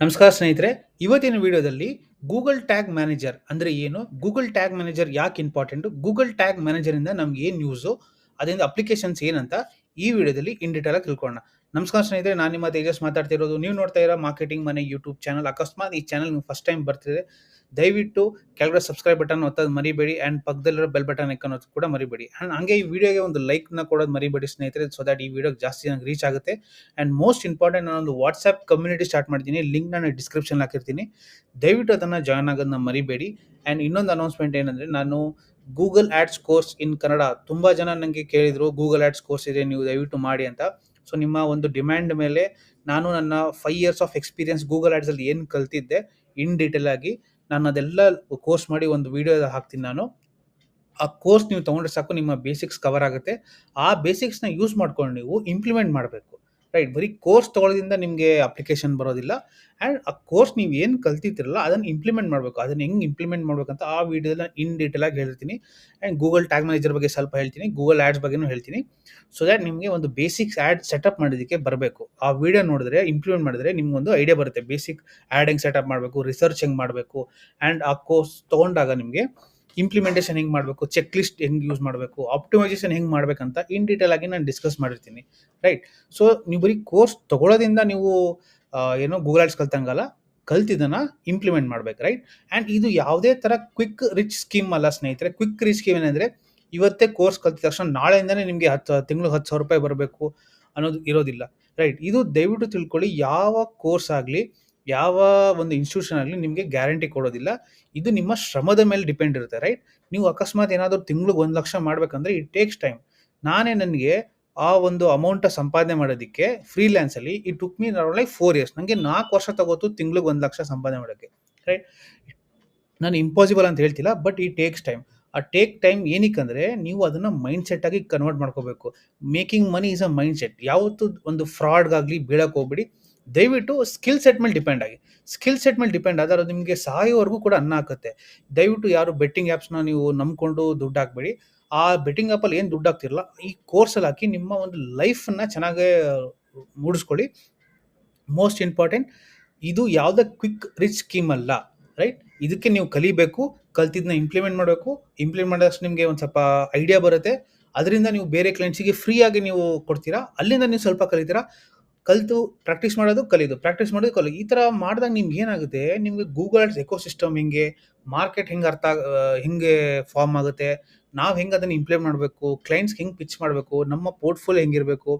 ನಮಸ್ಕಾರ ಸ್ನೇಹಿತರೆ, ಇವತ್ತಿನ ವಿಡಿಯೋದಲ್ಲಿ ಗೂಗಲ್ ಟ್ಯಾಗ್ ಮ್ಯಾನೇಜರ್ ಅಂದರೆ ಏನು? ಗೂಗಲ್ ಟ್ಯಾಗ್ ಮ್ಯಾನೇಜರ್ ಯಾಕೆ ಇಂಪಾರ್ಟೆಂಟು ಗೂಗಲ್ ಟ್ಯಾಗ್ ಮ್ಯಾನೇಜರಿಂದ ನಮ್ಗೆ ಏನು ಯೂಸು ಅದರಿಂದ ಅಪ್ಲಿಕೇಶನ್ಸ್ ಏನಂತ ಈ ವಿಡಿಯೋದಲ್ಲಿ ಇನ್ ಡೀಟೇಲ್ ಆಗಿ ತಿಳ್ಕೊಳ್ಳೋಣ. ನಮಸ್ಕಾರ ಸ್ನೇಹಿತರೆ, ನಾನು ನಿಮ್ಮ ತೇಜಸ್ ಮಾತಾಡ್ತಿರೋದು. ನೀವು ನೋಡ್ತಾ ಇರೋ ಮಾರ್ಕೆಟಿಂಗ್ ಮನೆ ಯೂಟ್ಯೂಬ್ ಚಾನಲ್ ಅಕಸ್ಮಾತ್ ಈ ಚಾನಲ್ ನೀವು ಫಸ್ಟ್ ಟೈಮ್ ಬರ್ತಿದೆ. ದಯವಿಟ್ಟು ಕೆಳಗಡೆ ಸಬ್ಸ್ಕ್ರೈಬ್ ಬಟನ್ ಒತ್ತೋದು ಮರಿಬೇಡಿ ಆ್ಯಂಡ್ ಪಕ್ಕದಲ್ಲಿರೋ ಬೆಲ್ ಬಟನ್ ಒತ್ತೋದು ಕೂಡ ಮರಿಬೇಡಿ. ಆ್ಯಂಡ್ ಹಂಗೆ ಈ ವಿಡಿಯೋಗೆ ಒಂದು ಲೈಕ್ನ ಕೊಡೋದು ಮರಿಬೇಡಿ ಸ್ನೇಹಿತರೆ ಸೊ ದಟ್ ಈ ವಿಡಿಯೋಗೆ ಜಾಸ್ತಿ ಜನಕ್ಕೆ ರೀಚ್ ಆಗುತ್ತೆ. ಆ್ಯಂಡ್ ಮೋಸ್ಟ್ ಇಂಪಾರ್ಟೆಂಟ್ ನಾನೊಂದು ವಾಟ್ಸ್ಆ್ಯಪ್ ಕಮ್ಯುನಿಟಿ ಸ್ಟಾರ್ಟ್ ಮಾಡ್ತೀನಿ. ಲಿಂಕ್ ನಾನು ಡಿಸ್ಕ್ರಿಪ್ಷನ್ ಹಾಕಿರ್ತೀನಿ. ದಯವಿಟ್ಟು ಅದನ್ನು ಜಾಯ್ನ್ ಆಗೋದನ್ನ ಮರಿಬೇಡಿ. ಆ್ಯಂಡ್ ಇನ್ನೊಂದು ಅನೌನ್ಸ್ಮೆಂಟ್ ಏನಂದರೆ, ನಾನು Google ads course in Kannada ತುಂಬ ಜನ ನನಗೆ ಕೇಳಿದರು ಗೂಗಲ್ ಆ್ಯಡ್ಸ್ ಕೋರ್ಸ್ ಇದೆ, ನೀವು ದಯವಿಟ್ಟು ಮಾಡಿ ಅಂತ. ಸೊ ನಿಮ್ಮ ಒಂದು ಡಿಮ್ಯಾಂಡ್ ಮೇಲೆ ನಾನು ನನ್ನ five years of experience Google ಆ್ಯಡ್ಸಲ್ಲಿ ಏನು ಕಲ್ತಿದ್ದೆ ಇನ್ ಡೀಟೇಲ್ ಆಗಿ ನಾನು ಅದೆಲ್ಲ ಕೋರ್ಸ್ ಮಾಡಿ ಒಂದು ವಿಡಿಯೋ ಹಾಕ್ತೀನಿ ನಾನು. ಆ ಕೋರ್ಸ್ ನೀವು ತೊಗೊಂಡ್ರೆ ಸಾಕು, ನಿಮ್ಮ ಬೇಸಿಕ್ಸ್ ಕವರ್ ಆಗುತ್ತೆ. ಆ ಬೇಸಿಕ್ಸ್ನ ಯೂಸ್ ಮಾಡ್ಕೊಂಡು ನೀವು ಇಂಪ್ಲಿಮೆಂಟ್ ಮಾಡಬೇಕು. ರೈಟ್ ಬರೀ ಕೋರ್ಸ್ ತೊಗೊಳೋದ್ರಿಂದ ನಿಮಗೆ ಅಪ್ಲಿಕೇಶನ್ ಬರೋದಿಲ್ಲ. ಆ್ಯಂಡ್ ಆ ಕೋರ್ಸ್ ನೀವು ಏನು ಕಲ್ತಿರ್ತಿರಲ್ಲ, ಅದನ್ನು ಇಂಪ್ಲಿಮೆಂಟ್ ಮಾಡಬೇಕು. ಅದನ್ನು ಹೆಂಗೆ ಇಂಪ್ಲಿಮೆಂಟ್ ಮಾಡಬೇಕಂತ ಆ ವಿಡಿಯೋದಲ್ಲಿ ಇನ್ ಡೀಟೇಲ್ ಆಗಿ ಹೇಳ್ತೀನಿ. ಆ್ಯಂಡ್ ಗೂಗಲ್ ಟ್ಯಾಗ್ ಮ್ಯಾನೇಜರ್ ಬಗ್ಗೆ ಸ್ವಲ್ಪ ಹೇಳ್ತೀನಿ. ಗೂಗಲ್ ಆ್ಯಡ್ಸ್ ಬಗ್ಗೆನೂ ಹೇಳ್ತೀನಿ. ಸೊ ದ್ಯಾಟ್ ನಿಮಗೆ ಒಂದು ಬೇಸಿಕ್ಸ್ ಆ್ಯಡ್ ಸೆಟಪ್ ಮಾಡೋದಕ್ಕೆ ಬರಬೇಕು. ಆ ವಿಡಿಯೋ ನೋಡಿದ್ರೆ ಇಂಪ್ಲಿಮೆಂಟ್ ಮಾಡಿದ್ರೆ ನಿಮ್ಗೊಂದು ಐಡಿಯಾ ಬರುತ್ತೆ. ಬೇಸಿಕ್ ಆ್ಯಡ್ ಹೆಂಗೆ ಸೆಟಪ್ ಮಾಡಬೇಕು ರಿಸರ್ಚ್ ಹೆಂಗೆ ಮಾಡಬೇಕು. ಆ್ಯಂಡ್ ಆ ಕೋರ್ಸ್ ತೊಗೊಂಡಾಗ ನಿಮಗೆ ಇಂಪ್ಲಿಮೆಂಟೇಷನ್ ಹೆಂಗೆ ಮಾಡಬೇಕು ಚೆಕ್ ಲಿಸ್ಟ್ ಹೆಂಗೆ ಯೂಸ್ ಮಾಡಬೇಕು ಆಪ್ಟಿಮೈಸೇಷನ್ ಹೆಂಗೆ ಮಾಡಬೇಕಂತ ಇನ್ ಡೀಟೇಲ್ ಆಗಿ ನಾನು ಡಿಸ್ಕಸ್ ಮಾಡಿರ್ತೀನಿ ರೈಟ್ ಸೊ ನೀವು ಬರೀ ಕೋರ್ಸ್ ತೊಗೊಳೋದ್ರಿಂದ ನೀವು ಏನೋ ಗೂಗಲ್ ಆಡ್ಸ್ ಕಲ್ತಂಗಲ್ಲ, ಕಲ್ತಿದ್ದನ್ನ ಇಂಪ್ಲಿಮೆಂಟ್ ಮಾಡ್ಬೇಕು ರೈಟ್ ಆ್ಯಂಡ್ ಇದು ಯಾವುದೇ ಥರ ಕ್ವಿಕ್ ರಿಚ್ ಸ್ಕೀಮ್ ಅಲ್ಲ ಸ್ನೇಹಿತರೆ. ಕ್ವಿಕ್ ರಿಚ್ ಸ್ಕೀಮ್ ಏನಂದರೆ, ಇವತ್ತೇ ಕೋರ್ಸ್ ಕಲ್ತಿದ ತಕ್ಷಣ ನಾಳೆಯಿಂದನೇ ನಿಮಗೆ ಹತ್ತು ತಿಂಗಳು ಹತ್ತು ಸಾವಿರ ರೂಪಾಯಿ ಬರಬೇಕು ಅನ್ನೋದು ಇರೋದಿಲ್ಲ ರೈಟ್ ಇದು ದಯವಿಟ್ಟು ತಿಳ್ಕೊಳ್ಳಿ, ಯಾವ ಕೋರ್ಸ್ ಆಗಲಿ ಯಾವ ಒಂದು ಇನ್ಸ್ಟಿಟ್ಯೂಷನ್ ಆಗಲಿ ನಿಮಗೆ ಗ್ಯಾರಂಟಿ ಕೊಡೋದಿಲ್ಲ. ಇದು ನಿಮ್ಮ ಶ್ರಮದ ಮೇಲೆ ಡಿಪೆಂಡ್ ಇರುತ್ತೆ ರೈಟ್ ನೀವು ಅಕಸ್ಮಾತ್ ಏನಾದರೂ ತಿಂಗ್ಳಿಗೆ ಒಂದು ಲಕ್ಷ ಮಾಡಬೇಕಂದ್ರೆ ಇಟ್ ಟೇಕ್ಸ್ ಟೈಮ್ ನಾನೇ ನನಗೆ ಆ ಒಂದು ಅಮೌಂಟ ಸಂಪಾದನೆ ಮಾಡೋದಕ್ಕೆ ಫ್ರೀಲ್ಯಾನ್ಸಲ್ಲಿ ಈ took me like four years ನನಗೆ ನಾಲ್ಕು ವರ್ಷ ತಗೋತು ತಿಂಗ್ಳಿಗೆ ಒಂದು ಲಕ್ಷ ಸಂಪಾದನೆ ಮಾಡೋಕ್ಕೆ ರೈಟ್ ನಾನು ಇಂಪಾಸಿಬಲ್ ಅಂತ ಹೇಳ್ತಿಲ್ಲ ಬಟ್ ಈ ಟೇಕ್ಸ್ ಟೈಮ್ ಆ ಟೇಕ್ ಟೈಮ್ ಏನಕ್ಕಂದ್ರೆ ನೀವು ಅದನ್ನು ಮೈಂಡ್ಸೆಟ್ ಆಗಿ ಕನ್ವರ್ಟ್ ಮಾಡ್ಕೋಬೇಕು. Making money is a mind set ಯಾವತ್ತೂ ಒಂದು ಫ್ರಾಡ್ಗಾಗಲಿ ಬೀಳಕ್ಕೆ ಹೋಗ್ಬಿಡಿ. ದಯವಿಟ್ಟು ಸ್ಕಿಲ್ ಸೆಟ್ ಮೇಲೆ ಡಿಪೆಂಡ್ ಆಗಿ. ಸ್ಕಿಲ್ ಸೆಟ್ ಮೇಲೆ ಡಿಪೆಂಡ್ ಆದರೆ ಅದು ನಿಮಗೆ ಸಾಯೋವರೆಗೂ ಕೂಡ ಅನ್ನ ಹಾಕುತ್ತೆ. ದಯವಿಟ್ಟು ಯಾರು ಬೆಟ್ಟಿಂಗ್ ಆ್ಯಪ್ಸ್ನ ನೀವು ನಂಬಿಕೊಂಡು ದುಡ್ಡು ಹಾಕ್ಬೇಡಿ. ಆ ಬೆಟ್ಟಿಂಗ್ ಆ್ಯಪಲ್ಲಿ ಏನು ದುಡ್ಡು ಹಾಕ್ತಿರಲ್ಲ, ಈ ಕೋರ್ಸಲ್ಲಿ ಹಾಕಿ ನಿಮ್ಮ ಒಂದು ಲೈಫನ್ನು ಚೆನ್ನಾಗೇ ಮೂಡಿಸ್ಕೊಳ್ಳಿ. ಮೋಸ್ಟ್ ಇಂಪಾರ್ಟೆಂಟ್ ಇದು ಯಾವುದೇ ಕ್ವಿಕ್ ರಿಚ್ ಸ್ಕೀಮ್ ಅಲ್ಲ ರೈಟ್ ಇದಕ್ಕೆ ನೀವು ಕಲಿಬೇಕು ಕಲ್ತಿದ್ದನ್ನ ಇಂಪ್ಲಿಮೆಂಟ್ ಮಾಡಬೇಕು. ಇಂಪ್ಲಿಮೆಂಟ್ ಮಾಡಿದಷ್ಟು ನಿಮಗೆ ಒಂದು ಸ್ವಲ್ಪ ಐಡಿಯಾ ಬರುತ್ತೆ. ಅದರಿಂದ ನೀವು ಬೇರೆ ಕ್ಲೈಂಟ್ಸಿಗೆ ಫ್ರೀಯಾಗಿ ನೀವು ಕೊಡ್ತೀರಾ? ಅಲ್ಲಿಂದ ನೀವು ಸ್ವಲ್ಪ ಕಲಿತೀರಾ? ಕಲಿತು ಪ್ರಾಕ್ಟೀಸ್ ಮಾಡೋದು ಕಲಿಯೋದು ಪ್ರಾಕ್ಟೀಸ್ ಮಾಡೋದು ಕಲಿಯೋದು. ಈ ಥರ ಮಾಡಿದಾಗ ನಿಮ್ಗೆ ಏನಾಗುತ್ತೆ? ನಿಮಗೆ ಗೂಗಲ್ ಎಕೋ ಸಿಸ್ಟಮ್ ಹೆಂಗೆ ಮಾರ್ಕೆಟ್ ಹೆಂಗೆ ಅರ್ಥ ಹೆಂಗೆ ಫಾರ್ಮ್ ಆಗುತ್ತೆ? ನಾವು ಹೆಂಗೆ ಅದನ್ನು ಇಂಪ್ಲಿಮೆಂಟ್ ಮಾಡಬೇಕು? ಕ್ಲೈಂಟ್ಸ್ಗೆ ಹೆಂಗೆ ಪಿಚ್ ಮಾಡಬೇಕು? ನಮ್ಮ ಪೋರ್ಟ್ಫೋಲಿಯೋ ಹೆಂಗಿರಬೇಕು?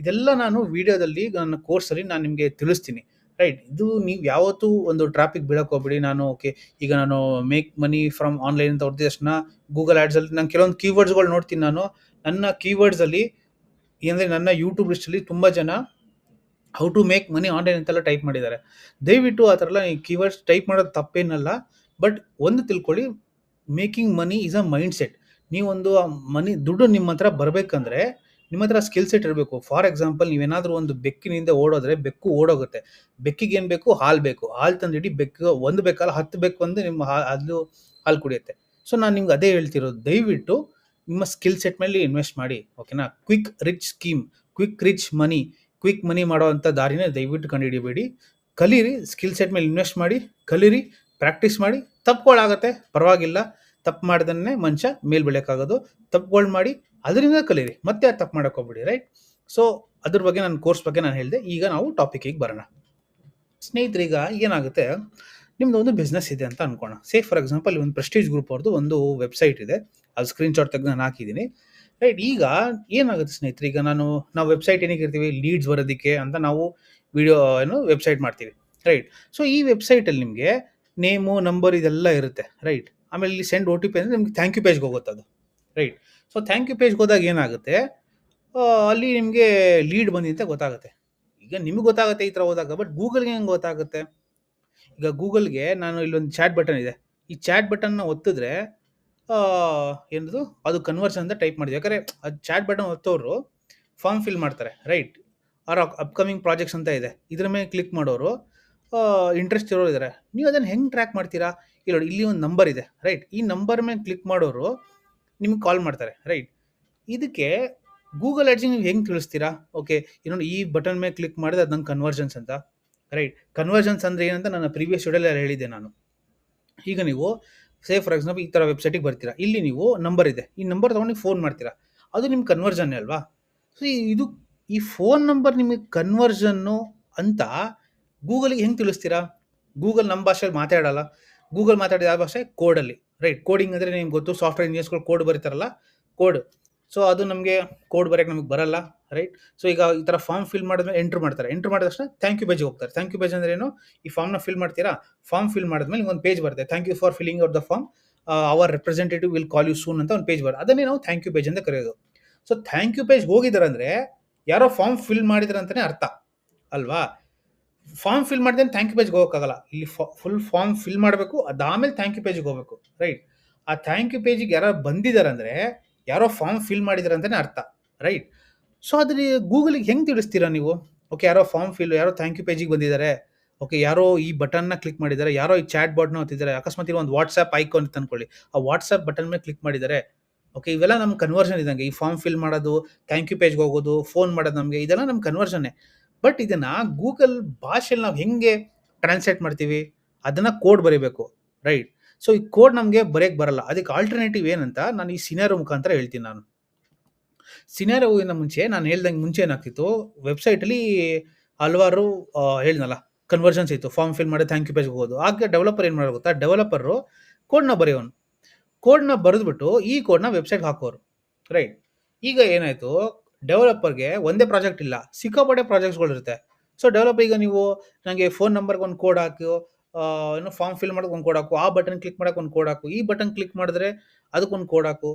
ಇದೆಲ್ಲ ನಾನು ವಿಡಿಯೋದಲ್ಲಿ ನನ್ನ ಕೋರ್ಸಲ್ಲಿ ನಾನು ನಿಮಗೆ ತಿಳಿಸ್ತೀನಿ. ರೈಟ್ ಇದು ನೀವು ಯಾವತ್ತೂ ಒಂದು ಟ್ರಾಫಿಕ್ ಬೀಳಕ್ಕೆ ಹೋಗ್ಬಿಡಿ. ನಾನು ಓಕೆ ಈಗ ನಾನು ಮೇಕ್ ಮನಿ ಫ್ರಮ್ ಆನ್ಲೈನ್ ಅಂತ ಹೊಡೆದ ತಕ್ಷಣ ಗೂಗಲ್ ಆ್ಯಡ್ಸಲ್ಲಿ ನಾನು ಕೆಲವೊಂದು ಕೀವರ್ಡ್ಸ್ಗಳು ನೋಡ್ತೀನಿ ನಾನು. ನನ್ನ ಕೀವರ್ಡ್ಸಲ್ಲಿ ಏನಂದರೆ ನನ್ನ ಯೂಟ್ಯೂಬ್ ಲಿಸ್ಟಲ್ಲಿ ತುಂಬ ಜನ how to make money online ಅಂತೆಲ್ಲ ಟೈಪ್ ಮಾಡಿದ್ದಾರೆ. ದಯವಿಟ್ಟು ಆ ಥರ ಎಲ್ಲ ಕೀವರ್ಡ್ಸ್ ಟೈಪ್ ಮಾಡೋದು ತಪ್ಪೇನಲ್ಲ ಬಟ್ ಒಂದು ತಿಳ್ಕೊಳ್ಳಿ making money is a mind set ನೀವೊಂದು ಆ ಮನಿ ದುಡ್ಡು ನಿಮ್ಮ ಹತ್ರ ಬರಬೇಕಂದ್ರೆ ನಿಮ್ಮ ಹತ್ರ ಸ್ಕಿಲ್ ಸೆಟ್ ಇರಬೇಕು. ಫಾರ್ ಎಕ್ಸಾಂಪಲ್ ನೀವೇನಾದರೂ ಒಂದು ಬೆಕ್ಕಿನಿಂದ ಓಡೋದ್ರೆ ಬೆಕ್ಕು ಓಡೋಗುತ್ತೆ. ಬೆಕ್ಕಿಗೆ ಏನು ಬೇಕು? ಹಾಲು ಬೇಕು. ಹಾಲು ತಂದಿಡಿ ಬೆಕ್ಕು, ಒಂದು ಬೇಕಲ್ಲ ಹತ್ತು ಬೇಕು ಅಂದರೆ ನಿಮ್ಮ ಹಾ, ಅದು ಹಾಲು ಕುಡಿಯುತ್ತೆ. ಸೊ ನಾನು ನಿಮ್ಗೆ ಅದೇ ಹೇಳ್ತಿರೋದು. ದಯವಿಟ್ಟು ನಿಮ್ಮ ಸ್ಕಿಲ್ ಸೆಟ್ ಮೇಲೆ ಇನ್ವೆಸ್ಟ್ ಮಾಡಿ ಓಕೆನಾ quick rich scheme quick rich money quick money ಮಾಡೋವಂಥ ದಾರಿನೇ ದಯವಿಟ್ಟು ಕಂಡುಹಿಡಿಯಬೇಡಿ ಕಲೀರಿ ಸ್ಕಿಲ್ ಸೆಟ್ ಮೇಲೆ ಇನ್ವೆಸ್ಟ್ ಮಾಡಿ, ಕಲೀರಿ ಪ್ರಾಕ್ಟೀಸ್ ಮಾಡಿ, ತಪ್ಪುಗಳಾಗತ್ತೆ, ಪರವಾಗಿಲ್ಲ. ತಪ್ಪು ಮಾಡ್ದನ್ನೇ ಮನುಷ್ಯ ಮೇಲೆ ಬೆಳೆಯೋಕ್ಕಾಗೋದು. ತಪ್ಪುಗಳು ಮಾಡಿ, ಅದರಿಂದ ಕಲೀರಿ. ಮತ್ತೆ ಅದು ತಪ್ಪು ಮಾಡೋಕೆ ಹೋಗ್ಬಿಡಿ ರೈಟ್ ಸೊ ಅದ್ರ ಬಗ್ಗೆ ನನ್ನ ಕೋರ್ಸ್ ಬಗ್ಗೆ ನಾನು ಹೇಳಿದೆ. ಈಗ ನಾವು ಟಾಪಿಕಿಗೆ ಬರೋಣ. ಈಗ ಏನಾಗುತ್ತೆ? ನಿಮ್ದು ಒಂದು ಬಿಸ್ನೆಸ್ ಇದೆ ಅಂತ ಅನ್ಕೋಣ. ಸೇ ಫಾರ್ ಎಕ್ಸಾಂಪಲ್ ಒಂದು ಪ್ರೆಸ್ಟೀಜ್ ಗ್ರೂಪ್ ಅವ್ರದ್ದು ಒಂದು ವೆಬ್ಸೈಟ್ ಇದೆ. ಅದು ಸ್ಕ್ರೀನ್ ಶಾಟ್ ತೆಗೆದು ನಾನು ಹಾಕಿದ್ದೀನಿ ರೈಟ್ ಈಗ ಏನಾಗುತ್ತೆ ಸ್ನೇಹಿತರೆ, ಈಗ ನಾನು, ನಾವು ವೆಬ್ಸೈಟ್ ಏನಕ್ಕೆ ಇರ್ತೀವಿ? ಲೀಡ್ಸ್ ಬರೋದಕ್ಕೆ ಅಂತ ನಾವು ವಿಡಿಯೋ ಏನು ವೆಬ್ಸೈಟ್ ಮಾಡ್ತೀವಿ. ರೈಟ್ ಸೊ ಈ ವೆಬ್ಸೈಟಲ್ಲಿ ನಿಮಗೆ ನೇಮು ನಂಬರ್ ಇದೆಲ್ಲ ಇರುತ್ತೆ. ರೈಟ್ ಆಮೇಲೆ ಇಲ್ಲಿ ಸೆಂಡ್ ಓ ಟಿ ಪಿ ಅಂದರೆ ನಿಮಗೆ ಥ್ಯಾಂಕ್ ಯು ಪೇಜ್ಗೆ ಹೋಗುತ್ತೆ ಅದು. ರೈಟ್ ಸೊ ಥ್ಯಾಂಕ್ ಯು ಪೇಜ್ಗೆ ಹೋದಾಗ ಏನಾಗುತ್ತೆ? ಅಲ್ಲಿ ನಿಮಗೆ ಲೀಡ್ ಬಂದಿದೆ ಗೊತ್ತಾಗುತ್ತೆ. ಈಗ ನಿಮಗೆ ಗೊತ್ತಾಗುತ್ತೆ ಈ ಥರ ಹೋದಾಗ ಬಟ್ ಗೂಗಲ್ಗೆ ಹೆಂಗೆ ಗೊತ್ತಾಗುತ್ತೆ? ಈಗ ಗೂಗಲ್ಗೆ ನಾನು ಇಲ್ಲೊಂದು ಚಾಟ್ ಬಟನ್ ಇದೆ. ಈ ಚಾಟ್ ಬಟನ್ನ ಒತ್ತಿದ್ರೆ ಏನದು? ಅದು ಕನ್ವರ್ಷನ್ ಅಂತ ಟೈಪ್ ಮಾಡಿದ್ವಿ. ಯಾಕಂದರೆ ಅದು ಚಾಟ್ ಬಟನ್ ಒತ್ತೋರು ಫಾರ್ಮ್ ಫಿಲ್ ಮಾಡ್ತಾರೆ ರೈಟ್ ಆರ್ ಅಪ್ಕಮಿಂಗ್ ಪ್ರಾಜೆಕ್ಟ್ಸ್ ಅಂತ ಇದೆ. ಇದ್ರ ಮೇಲೆ ಕ್ಲಿಕ್ ಮಾಡೋರು ಇಂಟ್ರೆಸ್ಟ್ ಇರೋರು ಇದ್ದಾರೆ ನೀವು ಅದನ್ನು ಹೆಂಗೆ ಟ್ರ್ಯಾಕ್ ಮಾಡ್ತೀರಾ? ಇಲ್ಲ ನೋಡಿ, ಇಲ್ಲಿ ಒಂದು ನಂಬರ್ ಇದೆ ರೈಟ್ ಈ ನಂಬರ್ ಮೇಲೆ ಕ್ಲಿಕ್ ಮಾಡೋರು ನಿಮ್ಗೆ ಕಾಲ್ ಮಾಡ್ತಾರೆ ರೈಟ್ ಇದಕ್ಕೆ ಗೂಗಲ್ ಅಡ್ಜಿಂಗ್ ನೀವು ಹೆಂಗೆ ತಿಳಿಸ್ತೀರಾ? ಓಕೆ ಇನ್ನೊಂದು ಈ ಬಟನ್ ಮೇಲೆ ಕ್ಲಿಕ್ ಮಾಡಿದ್ರೆ ಅದು ನಂಗೆ ಕನ್ವರ್ಷನ್ಸ್ ಅಂತ ರೈಟ್ ಕನ್ವರ್ಜನ್ಸ್ ಅಂದರೆ ಏನಂತ ನನ್ನ ಪ್ರೀವಿಯಸ್ ವಿಡಿಯೋಲಿ ಹೇಳಿದ್ದೆ ನಾನು. ಈಗ ನೀವು ಸೇ ಫಾರ್ ಎಕ್ಸಾಂಪಲ್ ಈ ಥರ ವೆಬ್ಸೈಟಿಗೆ ಬರ್ತೀರಾ? ಇಲ್ಲಿ ನೀವು ನಂಬರ್ ಇದೆ. ಈ ನಂಬರ್ ತೊಗೊಂಡು ಫೋನ್ ಮಾಡ್ತೀರಾ? ಅದು ನಿಮ್ಮ ಕನ್ವರ್ಷನ್ನೇ ಅಲ್ವಾ? ಸೊ ಇದು ಈ ಫೋನ್ ನಂಬರ್ ನಿಮಗೆ ಕನ್ವರ್ಜನ್ನು ಅಂತ ಗೂಗಲ್ಗೆ ಹೆಂಗೆ ತಿಳಿಸ್ತೀರಾ? ಗೂಗಲ್ ನಮ್ಮ ಭಾಷೆಯಲ್ಲಿ ಮಾತಾಡಲ್ಲ. ಗೂಗಲ್ ಮಾತಾಡಿದ ಯಾವ ಭಾಷೆ ಕೋಡಲ್ಲಿ ರೈಟ್ ಕೋಡಿಂಗ್ ಅಂದರೆ ನಿಮ್ಗೆ ಗೊತ್ತು ಸಾಫ್ಟ್ವೇರ್ ಇಂಜಿನಿಯರ್ಸ್ಗಳು ಕೋಡ್ ಬರೀತಾರಲ್ಲ? ಕೋಡ್ ಸೊ ಅದು ನಮಗೆ ಕೋಡ್ ಬರೋಕ್ಕೆ ನಮಗೆ ಬರಲ್ಲ ರೈಟ್ ಸೊ ಈಗ ಈ ಥರ ಫಾರ್ಮ್ ಫಿಲ್ ಮಾಡಿದ್ಮೇಲೆ ಎಂಟ್ರ್ ಮಾಡ್ತಾರೆ. ಎಂಟ್ರ್ ಮಾಡಿದ ತಕ್ಷಣ ಥ್ಯಾಂಕ್ ಯು ಪೇಜ್ಗೆ ಹೋಗ್ತಾರೆ. ಥ್ಯಾಂಕ್ ಯು ಪೇಜ್ ಅಂದ್ರೆ ಏನು? ಈ ಫಾರ್ಮ್ನ ಫಿಲ್ ಮಾಡ್ತೀರಾ? ಫಾರ್ಮ್ ಫಿಲ್ ಮಾಡಿದ್ಮೇಲೆ ಒಂದು ಪೇಜ್ ಬರುತ್ತೆ. Thank you for filling out the form our representative will call you soon ಅಂತ ಒಂದು ಪೇಜ್ ಬರುತ್ತೆ. ಅದನ್ನೇ ನಾವು ಥ್ಯಾಂಕ್ ಯು ಪೇಜ್ ಅಂತ ಕರೆಯೋದು. ಸೊ ಥ್ಯಾಂಕ್ ಯು ಪೇಜ್ ಹೋಗಿದ್ದಾರೆ ಅಂದರೆ ಯಾರೋ ಫಾರ್ಮ್ ಫಿಲ್ ಮಾಡಿದ್ರೆ ಅಂತಲೇ ಅರ್ಥ, ಅಲ್ವಾ? ಫಾರ್ಮ್ ಫಿಲ್ ಮಾಡಿದ್ರೆ ಥ್ಯಾಂಕ್ ಯು ಪೇಜ್ಗೆ ಹೋಗೋಕ್ಕಾಗಲ್ಲ. ಇಲ್ಲಿ ಫುಲ್ ಫಾರ್ಮ್ ಫಿಲ್ ಮಾಡಬೇಕು, ಅದಾದಮೇಲೆ ಥ್ಯಾಂಕ್ ಯು ಪೇಜ್ಗೆ ಹೋಗಬೇಕು ರೈಟ್ ಆ ಥ್ಯಾಂಕ್ ಯು ಪೇಜಿಗೆ ಯಾರೋ ಬಂದಿದ್ದಾರೆ ಅಂದರೆ ಯಾರೋ ಫಾರ್ಮ್ ಫಿಲ್ ಮಾಡಿದ್ರೆ ಅಂತಲೇ ಅರ್ಥ ರೈಟ್ ಸೊ ಅದ್ರ ಗೂಗಲಿಗೆ ಹೆಂಗೆ ತಿಳಿಸ್ತೀರಾ ನೀವು? ಓಕೆ ಯಾರೋ ಫಾರ್ಮ್ ಫಿಲ್ ಯಾರೋ ಥ್ಯಾಂಕ್ ಯು ಪೇಜಿಗೆ ಬಂದಿದ್ದಾರೆ. ಓಕೆ ಯಾರೋ ಈ ಬಟನ್ನ ಕ್ಲಿಕ್ ಮಾಡಿದ್ದಾರೆ, ಯಾರೋ ಈ ಚಾಟ್ ಬಾಟ್ನ ಹೊತ್ತಿದ್ದಾರೆ ಅಕಸ್ಮಾತ್ ಒಂದು ವಾಟ್ಸಪ್ ಐಕಾನ್ ಅಂತ ಅನ್ಕೊಳ್ಳಿ. ಆ ವಾಟ್ಸಪ್ ಬಟನ್ ಮೇಲೆ ಕ್ಲಿಕ್ ಮಾಡಿದ್ದಾರೆ. ಓಕೆ ಇವೆಲ್ಲ ನಮ್ಮ ಕನ್ವರ್ಷನ್ ಇದ್ದಂಗೆ. ಈ ಫಾರ್ಮ್ ಫಿಲ್ ಮಾಡೋದು ಥ್ಯಾಂಕ್ ಯು ಪೇಜ್ಗೆ ಹೋಗೋದು ಫೋನ್ ಮಾಡೋದು ನಮಗೆ, ಇದೆಲ್ಲ ನಮ್ಮ ಕನ್ವರ್ಷನ್ನೇ ಬಟ್ ಇದನ್ನು ಗೂಗಲ್ ಭಾಷೆಯಲ್ಲಿ ನಾವು ಹೆಂಗೆ ಟ್ರಾನ್ಸ್ಲೇಟ್ ಮಾಡ್ತೀವಿ? ಅದನ್ನು ಕೋಡ್ ಬರೀಬೇಕು ರೈಟ್ ಸೊ ಈ ಕೋಡ್ ನಮಗೆ ಬರೆಯಕ್ಕೆ ಬರಲ್ಲ. ಅದಕ್ಕೆ ಆಲ್ಟರ್ನೇಟಿವ್ ಏನಂತ ನಾನು ಈ ಸಿನಾರೋ ಮುಖಾಂತರ ಹೇಳ್ತೀನಿ ನಾನು. ಸಿನಾರೋಗಿನ ಮುಂಚೆ ನಾನು ಹೇಳ್ದಂಗೆ ಮುಂಚೆ ಏನಾಗ್ತಿತ್ತು? ವೆಬ್ಸೈಟಲ್ಲಿ ಹಲವಾರು ಹೇಳಿದ್ನಲ್ಲ ಕನ್ವರ್ಷನ್ಸ್ ಇತ್ತು. ಫಾರ್ಮ್ ಫಿಲ್ ಮಾಡಿ ಥ್ಯಾಂಕ್ ಯು ಪೇಜ್ ಹೋಗೋದು. ಆಗ ಡೆವಲಪರ್ ಏನು ಮಾಡೋದು ಗೊತ್ತಾ? ಡೆವಲಪರು ಕೋಡ್ನ ಬರೆಯೋನು. ಕೋಡ್ನ ಬರೆದ್ಬಿಟ್ಟು ಈ ಕೋಡ್ನ ವೆಬ್ಸೈಟ್ಗೆ ಹಾಕೋರು. ರೈಟ್ ಈಗ ಏನಾಯಿತು? ಡೆವಲಪರ್ಗೆ ಒಂದೇ ಪ್ರಾಜೆಕ್ಟ್ ಇಲ್ಲ. ಸಿಕ್ಕಾಪಟ್ಟೆ ಪ್ರಾಜೆಕ್ಟ್ಸ್ಗಳಿರುತ್ತೆ ಸೊ ಡೆವಲಪರ್ ಈಗ ನೀವು ನನಗೆ ಫೋನ್ ನಂಬರ್ಗೆ ಒಂದು ಕೋಡ್ ಹಾಕು. ಏನು ಫಾರ್ಮ್ ಫಿಲ್ ಮಾಡೋಕೆ ಒಂದು ಕೋಡ್ ಆ ಬಟನ್ ಕ್ಲಿಕ್ ಮಾಡೋಕೆ ಒಂದು ಕೋಡ್ ಹಾಕು, ಈ ಬಟನ್ ಕ್ಲಿಕ್ ಮಾಡಿದ್ರೆ ಅದಕ್ಕೊಂದು ಕೋಡ್ ಹಾಕು.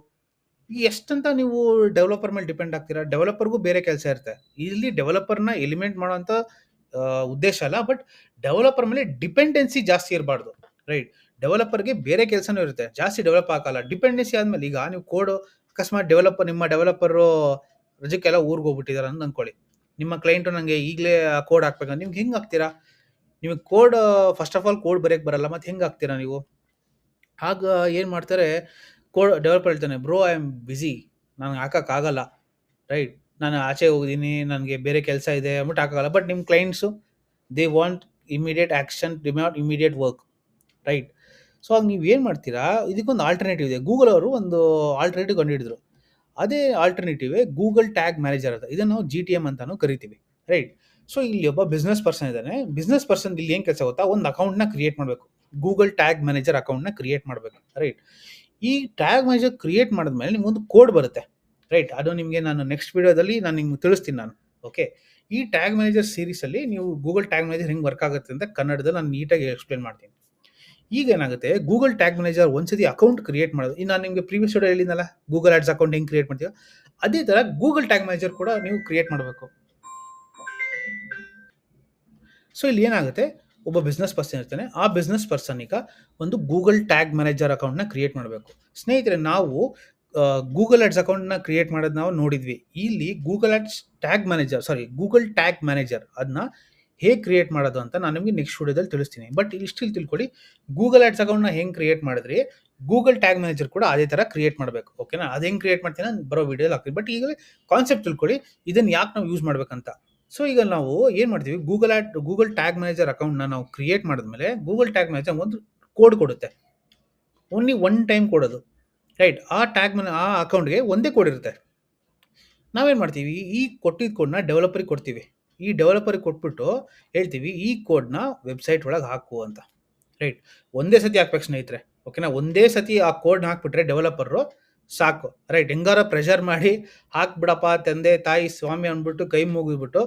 ಎಷ್ಟಂತ ನೀವು ಡೆವಲಪರ್ ಮೇಲೆ ಡಿಪೆಂಡ್ ಆಗ್ತೀರಾ? ಡೆವಲಪರ್ಗೂ ಬೇರೆ ಕೆಲಸ ಇರುತ್ತೆ. ಇಲ್ಲಿ ಡೆವಲಪರ್ನ ಎಲಿಮೆಂಟ್ ಮಾಡೋಂಥ ಉದ್ದೇಶ ಅಲ್ಲ ಬಟ್ ಡೆವಲಪರ್ ಮೇಲೆ ಡಿಪೆಂಡೆನ್ಸಿ ಜಾಸ್ತಿ ಇರಬಾರ್ದು ರೈಟ್ ಡೆವಲಪರ್ಗೆ ಬೇರೆ ಕೆಲಸನೂ ಇರುತ್ತೆ. ಜಾಸ್ತಿ ಡೆವಲಪ್ ಆಗಲ್ಲ. ಡಿಪೆಂಡೆನ್ಸಿ ಆದಮೇಲೆ ಈಗ ನೀವು ಕೋಡ್ ಅಕಸ್ಮಾತ್ ಡೆವಲಪರ್ ನಿಮ್ಮ ಡೆವಲಪರು ರಜಕ್ಕೆಲ್ಲ ಊರಿಗೆ ಹೋಗ್ಬಿಟ್ಟಿದ್ದಾರೆ ಅಂತ ಅಂದ್ಕೊಳ್ಳಿ. ನಿಮ್ಮ ಕ್ಲೈಂಟು ನನಗೆ ಈಗಲೇ ಕೋಡ್ ಹಾಕ್ಬೇಕಂತ ನಿಮ್ಗೆ ಹೆಂಗೆ ಹಾಕ್ತೀರಾ ನಿಮಗೆ code first of all code ಬರೆಯಕ್ಕೆ ಬರಲ್ಲ, ಮತ್ತು ಹೆಂಗೆ ಹಾಕ್ತೀರಾ ನೀವು? ಆಗ ಏನು ಮಾಡ್ತಾರೆ, ಕೋಡ್ ಡೆವಲಪರ್ ಹೇಳ್ತಾನೆ ಬ್ರೋ ಐ ಆಮ್ ಬ್ಯುಸಿ ನನಗೆ ಹಾಕೋಕ್ಕಾಗಲ್ಲ ರೈಟ್ ನಾನು ಆಚೆ ಹೋಗಿದ್ದೀನಿ, ನನಗೆ ಬೇರೆ ಕೆಲಸ ಇದೆ ಅಂದ್ಬಿಟ್ಟು ಹಾಕೋಲ್ಲ ಬಟ್ ನಿಮ್ಮ clients they want immediate action demat immediate work right so ಆಗ ನೀವು ಏನು ಮಾಡ್ತೀರಾ? ಇದಕ್ಕೊಂದು ಆಲ್ಟರ್ನೇಟಿವ್ ಇದೆ. ಗೂಗಲ್ ಅವರು ಒಂದು ಆಲ್ಟರ್ನೇಟಿವ್ ಕಂಡುಹಿಡಿದ್ರು. ಅದೇ ಆಲ್ಟರ್ನೇಟಿವೇ ಗೂಗಲ್ ಟ್ಯಾಗ್ ಮ್ಯಾನೇಜರ್ ಅಂತ. ಇದನ್ನು ಜಿ ಟಿ ಎಂ ಅಂತಲೂ ಕರಿತೀವಿ. ರೈಟ್ ಸೊ ಇಲ್ಲಿ ಒಬ್ಬ ಬಿಸ್ನೆಸ್ ಪರ್ಸನ್ ಇದ್ದಾನೆ. ಬಿಸ್ನೆಸ್ ಪರ್ಸನ್ ಇಲ್ಲಿ ಏನು ಕೆಲಸ ಗೊತ್ತಾ? ಒಂದು ಅಕೌಂಟ್ನ ಕ್ರಿಯೇಟ್ ಮಾಡಬೇಕು. ಗೂಗಲ್ ಟ್ಯಾಗ್ ಮ್ಯಾನೇಜರ್ ಅಕೌಂಟ್ನ ಕ್ರಿಯೇಟ್ ಮಾಡಬೇಕು. ರೈಟ್ ಈ ಟ್ಯಾಗ್ ಮ್ಯಾನೇಜರ್ ಕ್ರಿಯೇಟ್ ಮಾಡಿದ್ಮೇಲೆ ನಿಮ್ಗೊಂದು ಕೋಡ್ ಬರುತ್ತೆ. ರೈಟ್ ಅದು ನಿಮಗೆ ನಾನು ನೆಕ್ಸ್ಟ್ ವಿಡಿಯೋದಲ್ಲಿ ನಾನು ನಿಮ್ಗೆ ತಿಳಿಸ್ತೀನಿ ನಾನು. ಓಕೆ ಈ ಟ್ಯಾಗ್ ಮ್ಯಾನೇಜರ್ ಸೀರೀಸಲ್ಲಿ ನೀವು ಗೂಗಲ್ ಟ್ಯಾಗ್ ಮ್ಯಾನೇಜರ್ ಹೆಂಗೆ ವರ್ಕ್ ಆಗುತ್ತೆ ಅಂತ ಕನ್ನಡದಲ್ಲಿ ನಾನು ನೀಟಾಗಿ ಎಕ್ಸ್ಪ್ಲೇನ್ ಮಾಡ್ತೀನಿ. ಈಗ ಏನಾಗುತ್ತೆ? ಗೂಗಲ್ ಟ್ಯಾಗ್ ಮ್ಯಾನೇಜರ್ ಒಂದ್ಸತಿ ಅಕೌಂಟ್ ಕ್ರಿಯೇಟ್ ಮಾಡೋದು. ಇನ್ನು ನಾನು ನಿಮಗೆ ಪ್ರೀವಿಯಸ್ ವಿಡಿಯೋ ಹೇಳಿದ್ನಲ್ಲ ಗೂಗಲ್ ಆಡ್ಸ್ ಅಕೌಂಟ್ ಹೆಂಗೆ ಕ್ರಿಯೇಟ್ ಮಾಡ್ತೀವಿ ಅದೇ ಥರ ಗೂಗಲ್ ಟ್ಯಾಗ್ ಮ್ಯಾನೇಜರ್ ಕೂಡ ನೀವು ಕ್ರಿಯೇಟ್ ಮಾಡಬೇಕು. ಸೊ ಇಲ್ಲಿ ಏನಾಗುತ್ತೆ? ಒಬ್ಬ ಬಿಸ್ನೆಸ್ ಪರ್ಸನ್ ಇರ್ತಾನೆ. ಆ ಬಿಸ್ನೆಸ್ ಪರ್ಸನ್ ಈಗ ಒಂದು ಗೂಗಲ್ ಟ್ಯಾಗ್ ಮ್ಯಾನೇಜರ್ ಅಕೌಂಟ್ನ ಕ್ರಿಯೇಟ್ ಮಾಡಬೇಕು. ಸ್ನೇಹಿತರೆ, ನಾವು ಗೂಗಲ್ ಆಡ್ಸ್ ಅಕೌಂಟ್ನ ಕ್ರಿಯೇಟ್ ಮಾಡೋದು ನಾವು ನೋಡಿದ್ವಿ. ಇಲ್ಲಿ Google ads tag manager sorry Google tag manager ಅದನ್ನ ಹೇಗೆ ಕ್ರಿಯೇಟ್ ಮಾಡೋದು ಅಂತ ನಾನು ನಿಮಗೆ ನೆಕ್ಸ್ಟ್ ವಿಡಿಯೋದಲ್ಲಿ ತಿಳಿಸ್ತೀನಿ. ಬಟ್ ಇಷ್ಟಿಲ್ಲಿ ತಿಳ್ಕೊಳ್ಳಿ ಗೂಗಲ್ ಆಡ್ಸ್ ಅಕೌಂಟ್ನ ಹೆಂಗೆ ಕ್ರಿಯೇಟ್ ಮಾಡಿದ್ರಿ ಗೂಗಲ್ ಟ್ಯಾಗ್ ಮ್ಯಾನೇಜರ್ ಕೂಡ ಅದೇ ಥರ ಕ್ರಿಯೇಟ್ ಮಾಡಬೇಕು. ಓಕೆನಾ ಅದು ಹೆಂಗೆ ಕ್ರಿಯೇಟ್ ಮಾಡ್ತೀನಿ? ಬರೋ ವಿಡಿಯೋದಲ್ಲಿ ಹಾಕ್ತೀನಿ. ಬಟ್ ಈಗ ಕಾನ್ಸೆಪ್ಟ್ ತಿಳ್ಕೊಳ್ಳಿ ಇದನ್ನು ಯಾಕೆ ನಾವು ಯೂಸ್ ಮಾಡ್ಬೇಕಂತ? ಸೊ ಈಗ ನಾವು ಏನು ಮಾಡ್ತೀವಿ? Google ad Google tag manager ಅಕೌಂಟ್ನ ನಾವು ಕ್ರಿಯೇಟ್ ಮಾಡಿದ್ಮೇಲೆ ಗೂಗಲ್ ಟ್ಯಾಗ್ ಮ್ಯಾನೇಜರ್ ಒಂದು ಕೋಡ್ ಕೊಡುತ್ತೆ. ಓನ್ಲಿ ಒನ್ ಟೈಮ್ ಕೊಡೋದು. ರೈಟ್ ಆ ಟ್ಯಾಗ್ ಮ್ಯಾನ ಆ ಅಕೌಂಟ್ಗೆ ಒಂದೇ ಕೋಡ್ ಇರುತ್ತೆ. ನಾವೇನು ಮಾಡ್ತೀವಿ? ಈ ಕೊಟ್ಟಿದ್ದ ಕೋಡ್ನ ಡೆವಲಪರಿಗೆ ಕೊಡ್ತೀವಿ. ಈ ಡೆವಲಪರಿಗೆ ಕೊಟ್ಬಿಟ್ಟು ಹೇಳ್ತೀವಿ, ಈ ಕೋಡ್ನ ವೆಬ್ಸೈಟ್ ಒಳಗೆ ಹಾಕು ಅಂತ. ರೈಟ್ ಒಂದೇ ಸತಿ ಹಾಕ್ಬೇಕು ಸ್ನೇಹಿತರೆ. ಓಕೆನಾ ಒಂದೇ ಸತಿ ಆ ಕೋಡ್ನ ಹಾಕ್ಬಿಟ್ರೆ ಡೆವಲಪರು ಸಾಕು. ರೈಟ್, ಹೆಂಗಾರ ಪ್ರೆಷರ್ ಮಾಡಿ ಹಾಕ್ಬಿಡಪ್ಪ ತಂದೆ, ತಾಯಿ, ಸ್ವಾಮಿ ಅಂದ್ಬಿಟ್ಟು ಕೈ ಮುಗಿದ್ಬಿಟ್ಟು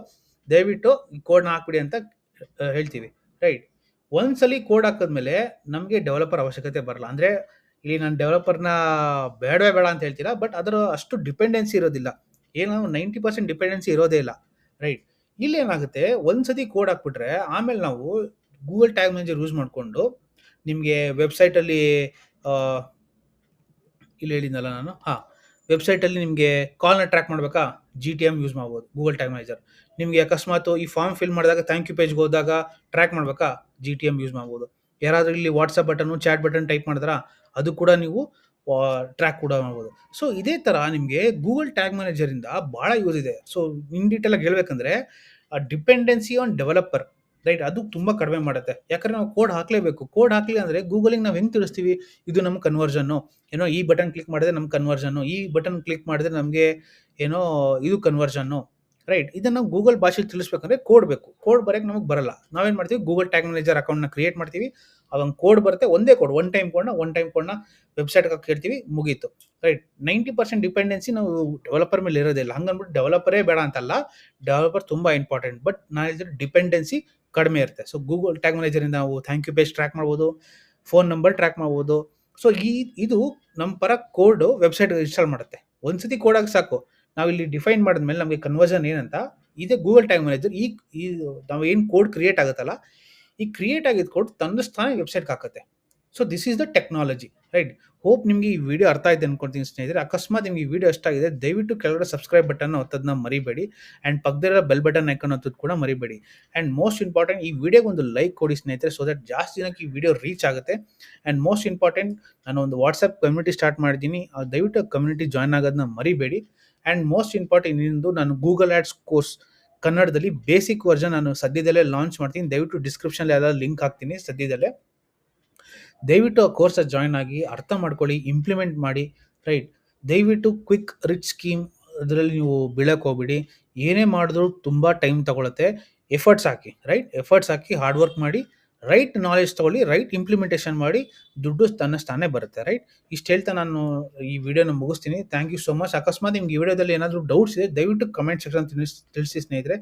ದಯವಿಟ್ಟು ಈ ಕೋಡ್ನ ಹಾಕ್ಬಿಡಿ ಅಂತ ಹೇಳ್ತೀವಿ. ರೈಟ್, ಒಂದ್ಸಲಿ ಕೋಡ್ ಹಾಕಿದ್ಮೇಲೆ ನಮಗೆ ಡೆವಲಪರ್ ಅವಶ್ಯಕತೆ ಬರಲ್ಲ. ಅಂದರೆ ಇಲ್ಲಿ ನಾನು ಡೆವಲಪರ್ನ ಬೇಡವೇ ಬೇಡ ಅಂತ ಹೇಳ್ತೀರಾ ಬಟ್ ಅದರ ಅಷ್ಟು ಡಿಪೆಂಡೆನ್ಸಿ ಇರೋದಿಲ್ಲ. ಏನು ನೈಂಟಿ ಪರ್ಸೆಂಟ್ ಡಿಪೆಂಡೆನ್ಸಿ ಇರೋದೇ ಇಲ್ಲ. ರೈಟ್, ಇಲ್ಲಿ ಏನಾಗುತ್ತೆ, ಒಂದ್ಸತಿ ಕೋಡ್ ಹಾಕ್ಬಿಟ್ರೆ ಆಮೇಲೆ ನಾವು ಗೂಗಲ್ ಟ್ಯಾಗ್ ಮ್ಯಾನೇಜರ್ ಯೂಸ್ ಮಾಡಿಕೊಂಡು ನಿಮಗೆ ವೆಬ್ಸೈಟಲ್ಲಿ ಇಲ್ಲಿ ಹೇಳಿದ್ನಲ್ಲ ನಾನು. ಹಾಂ ವೆಬ್ಸೈಟಲ್ಲಿ ನಿಮಗೆ ಕಾಲ್ನ ಟ್ರ್ಯಾಕ್ ಮಾಡಬೇಕಾ? ಜಿ ಟಿ ಎಂ ಯೂಸ್ ಮಾಡ್ಬೋದು ಗೂಗಲ್ ಟ್ಯಾಗ್ ಮ್ಯಾನೇಜರ್ ನಿಮಗೆ ಅಕಸ್ಮಾತ್ ಈ ಫಾರ್ಮ್ ಫಿಲ್ ಮಾಡಿದಾಗ ಥ್ಯಾಂಕ್ ಯು ಪೇಜ್ಗೆ ಹೋದಾಗ ಟ್ರ್ಯಾಕ್ ಮಾಡಬೇಕಾ? ಜಿ ಟಿ ಎಂ ಯೂಸ್ ಮಾಡ್ಬೋದು. ಯಾರಾದರೂ ಇಲ್ಲಿ WhatsApp button chat button type ಮಾಡಿದ್ರ, ಅದು ಕೂಡ ನೀವು ಟ್ರ್ಯಾಕ್ ಕೂಡ ಮಾಡ್ಬೋದು. ಸೊ ಇದೇ ಥರ ನಿಮಗೆ ಗೂಗಲ್ ಟ್ಯಾಗ್ ಮ್ಯಾನೇಜರಿಂದ ಭಾಳ ಯೂಸ್ ಇದೆ. ಸೊ ಇನ್ ಡೀಟೇಲಾಗಿ ಹೇಳಬೇಕಂದ್ರೆ ಡಿಪೆಂಡೆನ್ಸಿ ಆನ್ ಡೆವಲಪರ್ ರೈಟ್ ಅದು ತುಂಬ ಕಡಿಮೆ ಮಾಡುತ್ತೆ. ಯಾಕಂದ್ರೆ ನಾವು ಕೋಡ್ ಹಾಕಲೇಬೇಕು. ಕೋಡ್ ಹಾಕಲಿ ಅಂದರೆ ಗೂಗಲಿಗೆ ನಾವು ಹೆಂಗೆ ತಿಳಿಸ್ತೀವಿ ಇದು ನಮ್ಮ ಕನ್ವರ್ಷನ್ನು ಏನೋ ಈ ಬಟನ್ ಕ್ಲಿಕ್ ಮಾಡಿದ್ರೆ ನಮ್ಮ ಕನ್ವರ್ಷನ್ನು ಈ ಬಟನ್ ಕ್ಲಿಕ್ ಮಾಡಿದ್ರೆ ನಮಗೆ ಏನೋ ಇದು ಕನ್ವರ್ಷನ್ನು ರೈಟ್ ಇದನ್ನು ಗೂಗಲ್ ಭಾಷೆಗೆ ತಿಳಿಸ್ಬೇಕಂದ್ರೆ ಕೋಡ್ ಬೇಕು. ಕೋಡ್ ಬರೋಕ್ಕೆ ನಮಗೆ ಬರಲ್ಲ. ನಾವೇನು ಮಾಡ್ತೀವಿ? ಗೂಗಲ್ ಟ್ಯಾಗ್ ಮ್ಯಾನೇಜರ್ ಅಕೌಂಟ್ನ ಕ್ರಿಯೇಟ್ ಮಾಡ್ತೀವಿ. ಅವಾಗ ಕೋಡ್ ಬರುತ್ತೆ. ಒಂದೇ ಕೋಡ್ ಒನ್ ಟೈಮ್ ಕೋಡ್ನ ಒನ್ ಟೈಮ್ ಕೋಡ್ನ ವೆಬ್ಸೈಟ್ಗೆ ಹಾಕಿರ್ತೀವಿ ಮುಗೀತು. ರೈಟ್ ನೈಂಟಿ ಪರ್ಸೆಂಟ್ ಡಿಪೆಂಡೆನ್ಸಿ ನಾವು ಡೆವಲಪರ್ ಮೇಲೆ ಇರೋದಿಲ್ಲ ಹಂಗನ್ಬಿಟ್ಟು ಡೆವಲಪರೇ ಬೇಡ ಅಂತಲ್ಲ. ಡೆವಲಪರ್ ತುಂಬ ಇಂಪಾರ್ಟೆಂಟ್ ಬಟ್ ನಾನು ಹೇಳಿದ್ರೆ ಡಿಪೆಂಡೆನ್ಸಿ ಕಡಿಮೆ ಇರುತ್ತೆ. ಸೊ ಗೂಗಲ್ ಟ್ಯಾಗ್ ಮ್ಯಾನೇಜರಿಂದ ನಾವು ಥ್ಯಾಂಕ್ ಯು ಪೇಜ್ ಟ್ರ್ಯಾಕ್ ಮಾಡ್ಬೋದು ಫೋನ್ ನಂಬರ್ ಟ್ರ್ಯಾಕ್ ಮಾಡ್ಬೋದು. ಸೊ ಈ, ಇದು ನಮ್ಮ ಪರ ಕೋಡು ವೆಬ್ಸೈಟ್ ಇನ್ಸ್ಟಾಲ್ ಮಾಡುತ್ತೆ. ಒಂದ್ಸತಿ ಕೋಡ್ ಆಗಿ ಸಾಕು. ನಾವು ಇಲ್ಲಿ ಡಿಫೈನ್ ಮಾಡಿದ್ಮೇಲೆ ನಮಗೆ ಕನ್ವರ್ಷನ್ ಏನಂತ, ಇದೇ ಗೂಗಲ್ ಟ್ಯಾಗ್ ಮ್ಯಾನೇಜರ್ ಈ ನಾವು ಏನು ಕೋಡ್ ಕ್ರಿಯೇಟ್ ಆಗುತ್ತಲ್ಲ, ಈ ಕ್ರಿಯೇಟ್ ಆಗಿದ್ದು ಕೋಡ್ ತನ್ನ ಸ್ಥಾನ ವೆಬ್ಸೈಟ್ಗೆ ಹಾಕುತ್ತೆ. So this is the technology right. Hope ನಿಮಗೆ ಈ ವಿಡಿಯೋ ಅರ್ಥ ಆಯ್ತು ಅನ್ಕೊಂತೀನಿ ಸ್ನೇಹಿತರೆ. ಅಕಸ್ಮಾತ್ ನಿಮಗೆ ಈ ವಿಡಿಯೋ ಇಷ್ಟ ಆಗಿದೆ, ದಯವಿಟ್ಟು ಕೆಳಗಡೆ ಸಬ್ಸ್ಕ್ರೈಬ್ ಬಟನ್ ಒತ್ತೋದನ್ನ ಮರಿಬೇಡಿ ಆ್ಯಂಡ್ ಪಕ್ಕದಲ್ಲಿರೋ ಬೆಲ್ ಬಟನ್ ಐಕನ್ ಒತ್ತೋದು ಕೂಡ ಮರಿಬೇಡಿ. ಆ್ಯಂಡ್ ಮೋಸ್ಟ್ ಇಂಪಾರ್ಟೆಂಟ್ ಈ ವಿಡಿಯೋಗೆ ಒಂದು ಲೈಕ್ ಕೊಡಿ ಸ್ನೇಹಿತರೆ ಸೊ ದಟ್ ಜಾಸ್ತಿ ಜನಕ್ಕೆ ಈ ವಿಡಿಯೋ ರೀಚ್ ಆಗುತ್ತೆ. ಆ್ಯಂಡ್ ಮೋಸ್ಟ್ ಇಂಪಾರ್ಟೆಂಟ್ ನಾನು ಒಂದು ವಾಟ್ಸಪ್ ಕಮ್ಯುನಿಟಿ ಸ್ಟಾರ್ಟ್ ಮಾಡಿದ್ದೀನಿ. ದಯವಿಟ್ಟು ಕಮ್ಯುನಿಟಿ ಜಾಯ್ನ್ ಆಗೋದನ್ನ ಮರಿಬೇಡಿ. ಆ್ಯಂಡ್ ಮೋಸ್ಟ್ ಇಂಪಾರ್ಟೆಂಟ್ ಇನ್ನೊಂದು ನಾನು ಗೂಗಲ್ ಆ್ಯಡ್ಸ್ ಕೋರ್ಸ್ ಕನ್ನಡದಲ್ಲಿ ಬೇಸಿಕ್ ವರ್ಜನ್ ನಾನು ಸದ್ಯದಲ್ಲೇ ಲಾಂಚ್ ಮಾಡ್ತೀನಿ. ದಯವಿಟ್ಟು ಡಿಸ್ಕ್ರಿಪ್ಷನ್ ಯಾವ್ದಾದ್ರು ಲಿಂಕ್ ಹಾಕ್ತೀನಿ ಸದ್ಯದಲ್ಲೇ. ದಯವಿಟ್ಟು ಆ ಕೋರ್ಸಲ್ಲಿ ಜಾಯ್ನ್ ಆಗಿ ಅರ್ಥ ಮಾಡ್ಕೊಳ್ಳಿ ಇಂಪ್ಲಿಮೆಂಟ್ ಮಾಡಿ ರೈಟ್ ದಯವಿಟ್ಟು ಕ್ವಿಕ್ ರಿಚ್ ಸ್ಕೀಮ್ ಅದರಲ್ಲಿ ನೀವು ಬೀಳಕ್ಕೆ ಹೋಗ್ಬಿಡಿ. ಏನೇ ಮಾಡಿದ್ರು ತುಂಬ ಟೈಮ್ ತಗೊಳತ್ತೆ. ಎಫರ್ಟ್ಸ್ ಹಾಕಿ ರೈಟ್ ಎಫರ್ಟ್ಸ್ ಹಾಕಿ ಹಾರ್ಡ್ ವರ್ಕ್ ಮಾಡಿ ರೈಟ್ ನಾಲೆಜ್ ತಗೊಳ್ಳಿ ರೈಟ್ ಇಂಪ್ಲಿಮೆಂಟೇಷನ್ ಮಾಡಿ, ದುಡ್ಡು ತನ್ನ ತಾನೇ ಬರುತ್ತೆ ರೈಟ್ ಇಷ್ಟು ಹೇಳ್ತಾ ನಾನು ಈ ವಿಡಿಯೋನ ಮುಗಿಸ್ತೀನಿ. ಥ್ಯಾಂಕ್ ಯು ಸೊ ಮಚ್ ಅಕಸ್ಮಾತ್ ನಿಮ್ಗೆ ಈ ವಿಡಿಯೋದಲ್ಲಿ ಏನಾದರೂ ಡೌಟ್ಸ್ ಇದೆ, ದಯವಿಟ್ಟು ಕಮೆಂಟ್ ಸೆಕ್ಷನ್ ತಿಳಿಸಿ ತಿಳಿಸಿ ಸ್ನೇಹಿತರೆ.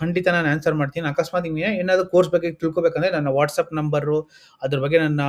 ಖಂಡಿತ ನಾನು ಆನ್ಸರ್ ಮಾಡ್ತೀನಿ. ಅಕಸ್ಮಾತ್ ನಿಮಗೆ ಏನಾದರೂ ಕೋರ್ಸ್ ಬಗ್ಗೆ ತಿಳ್ಕೊಬೇಕಂದ್ರೆ ನನ್ನ ವಾಟ್ಸಪ್ ನಂಬರು ಅದ್ರ ಬಗ್ಗೆ ನನ್ನ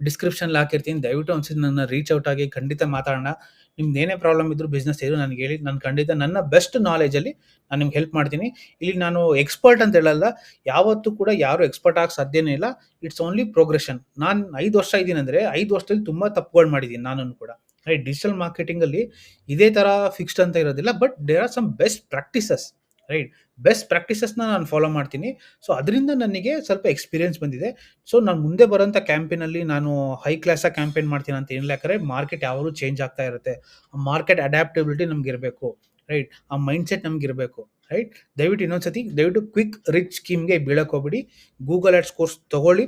ಡಿಸ್ಕ್ರಿಪ್ಷನ್ಲಿ ಹಾಕಿರ್ತೀನಿ. ದಯವಿಟ್ಟು ಒಂದ್ಸತಿ ನನ್ನ ರೀಚ್ ಔಟ್ ಆಗಿ ಖಂಡಿತ ಮಾತಾಡೋಣ. ನಿಮ್ದು ಏನೇ ಪ್ರಾಬ್ಲಮ್ ಇದ್ದರೂ ಬಿಸ್ನೆಸ್ ಇದ್ರು ನನಗೆ ಹೇಳಿ. ನಾನು ಖಂಡಿತ ನನ್ನ ಬೆಸ್ಟ್ ನಾಲೆಜಲ್ಲಿ ನಾನು ನಿಮ್ಗೆ ಹೆಲ್ಪ್ ಮಾಡ್ತೀನಿ. ಇಲ್ಲಿ ನಾನು ಎಕ್ಸ್ಪರ್ಟ್ ಅಂತ ಹೇಳಲ್ಲ. ಯಾವತ್ತೂ ಕೂಡ ಯಾರು ಎಕ್ಸ್ಪರ್ಟ್ ಆಗಕ್ಕೆ ಸಾಧ್ಯನೇ ಇಲ್ಲ. ಇಟ್ಸ್ ಓನ್ಲಿ ಪ್ರೋಗ್ರೆಷನ್ ನಾನು ಐದು ವರ್ಷ ಇದ್ದೀನಿ ಅಂದರೆ ಐದು ವರ್ಷದಲ್ಲಿ ತುಂಬ ತಪ್ಪುಗಳು ಮಾಡಿದ್ದೀನಿ ನಾನು ಕೂಡ. ರೈಟ್ ಡಿಜಿಟಲ್ ಮಾರ್ಕೆಟಿಂಗಲ್ಲಿ ಇದೇ ಥರ ಫಿಕ್ಸ್ಡ್ ಅಂತ ಇರೋದಿಲ್ಲ but there are some best practices right best ಪ್ರಾಕ್ಟೀಸಸ್ನ ನಾನು ಫಾಲೋ ಮಾಡ್ತೀನಿ. ಸೊ ಅದರಿಂದ ನನಗೆ ಸ್ವಲ್ಪ ಎಕ್ಸ್ಪೀರಿಯನ್ಸ್ ಬಂದಿದೆ. ಸೊ ನಾನು ಮುಂದೆ ಬರೋಂಥ ಕ್ಯಾಂಪೇನಲ್ಲಿ ನಾನು ಹೈ ಕ್ಲಾಸಾಗಿ ಕ್ಯಾಂಪೇನ್ ಮಾಡ್ತೀನಿ ಅಂತ ಏನಿಲ್ಲ ಯಾಕಂದರೆ ಮಾರ್ಕೆಟ್ ಯಾವಾಗಲೂ ಚೇಂಜ್ ಆಗ್ತಾ ಇರುತ್ತೆ. ಮಾರ್ಕೆಟ್ ಅಡ್ಯಾಪ್ಟಬಿಲಿಟಿ ನಮ್ಗೆ ಇರಬೇಕು ರೈಟ್ ಆ ಮೈಂಡ್ಸೆಟ್ ನಮ್ಗೆ ಇರಬೇಕು ರೈಟ್ ದಯವಿಟ್ಟು ಇನ್ನೊಂದ್ಸತಿ, ದಯವಿಟ್ಟು ಕ್ವಿಕ್ ರಿಚ್ ಸ್ಕೀಮ್ಗೆ ಬೀಳಕ್ಕೆ ಹೋಗ್ಬಿಡಿ. ಗೂಗಲ್ ಆ್ಯಡ್ಸ್ ಕೋರ್ಸ್ ತೊಗೊಳ್ಳಿ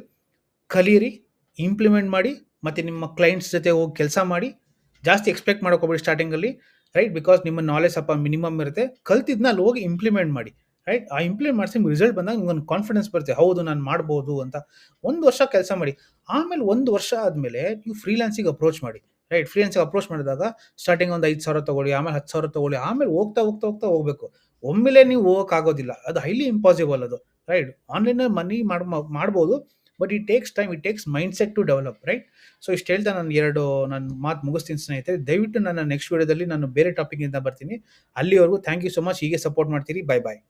ಕಲೀರಿ ಇಂಪ್ಲಿಮೆಂಟ್ ಮಾಡಿ, ಮತ್ತು ನಿಮ್ಮ ಕ್ಲೈಂಟ್ಸ್ ಜೊತೆ ಹೋಗಿ ಕೆಲಸ ಮಾಡಿ, ಜಾಸ್ತಿ ಎಕ್ಸ್ಪೆಕ್ಟ್ ಮಾಡೋಕೋಬೇಡಿ ಸ್ಟಾರ್ಟಿಂಗಲ್ಲಿ ರೈಟ್ ಬಿಕಾಸ್ ನಿಮ್ಮ ನಾಲೆಜ್ ಸ್ವಲ್ಪ ಮಿನಿಮಮ್ ಇರುತ್ತೆ. ಕಲ್ತಿದ್ನ ಅಲ್ಲಿ ಹೋಗಿ ಇಂಪ್ಲಿಮೆಂಟ್ ಮಾಡಿ ರೈಟ್ ಆ ಇಂಪ್ಲಿಮೆಂಟ್ ಮಾಡಿಸಿ ನಿಮ್ಗೆ ರಿಸಲ್ಟ್ ಬಂದಾಗ ನಿಮ್ಗೆ ಒಂದು ಕಾನ್ಫಿಡೆನ್ಸ್ ಬರುತ್ತೆ. ಹೌದು, ನಾನು ಮಾಡ್ಬೋದು ಅಂತ. ಒಂದು ವರ್ಷ ಕೆಲಸ ಮಾಡಿ. ಆಮೇಲೆ ಒಂದು ವರ್ಷ ಆದಮೇಲೆ ನೀವು ಫ್ರೀಲ್ಯಾನ್ಸಿಗೆ ಅಪ್ರೋಚ್ ಮಾಡಿ ರೈಟ್ ಫ್ರೀಲ್ಯಾನ್ಸಿಗೆ ಅಪ್ರೋಚ್ ಮಾಡಿದಾಗ ಸ್ಟಾರ್ಟಿಂಗ್ ಒಂದು ಐದು ಸಾವಿರ ತೊಗೊಳ್ಳಿ, ಆಮೇಲೆ ಹತ್ತು ಸಾವಿರ ತೊಗೊಳ್ಳಿ, ಆಮೇಲೆ ಹೋಗ್ತಾ ಹೋಗ್ತಾ ಹೋಗ್ತಾ ಹೋಗಬೇಕು. ಒಮ್ಮೆಲೆ ನೀವು ಹೋಗೋಕ್ಕಾಗೋದಿಲ್ಲ ಅದು ಹೈಲಿ ಇಂಪಾಸಿಬಲ್ ಅದು ರೈಟ್ ಆನ್ಲೈನಲ್ಲಿ ಮನಿ ಮಾಡ್, ಮಾಡ್ಬೋದು. But it takes time it takes mind set to develop right so ಇಷ್ಟು ಹೇಳ್ತಾ ನಾನು ಎರಡು, ನಾನು ಮಾತು ಮುಗಿಸ್ತೀನಿ ಸ್ನೇಹಿತರೆ. ದಯವಿಟ್ಟು ನನ್ನ ನೆಕ್ಸ್ಟ್ ವೀಡಿಯೋದಲ್ಲಿ ನಾನು ಬೇರೆ ಟಾಪಿಕಿಂದ ಬರ್ತೀನಿ. ಅಲ್ಲಿವರೆಗೂ ಥ್ಯಾಂಕ್ ಯು ಸೊ ಮಚ್ ಹೀಗೆ ಸಪೋರ್ಟ್ ಮಾಡ್ತೀರಿ. Bye bye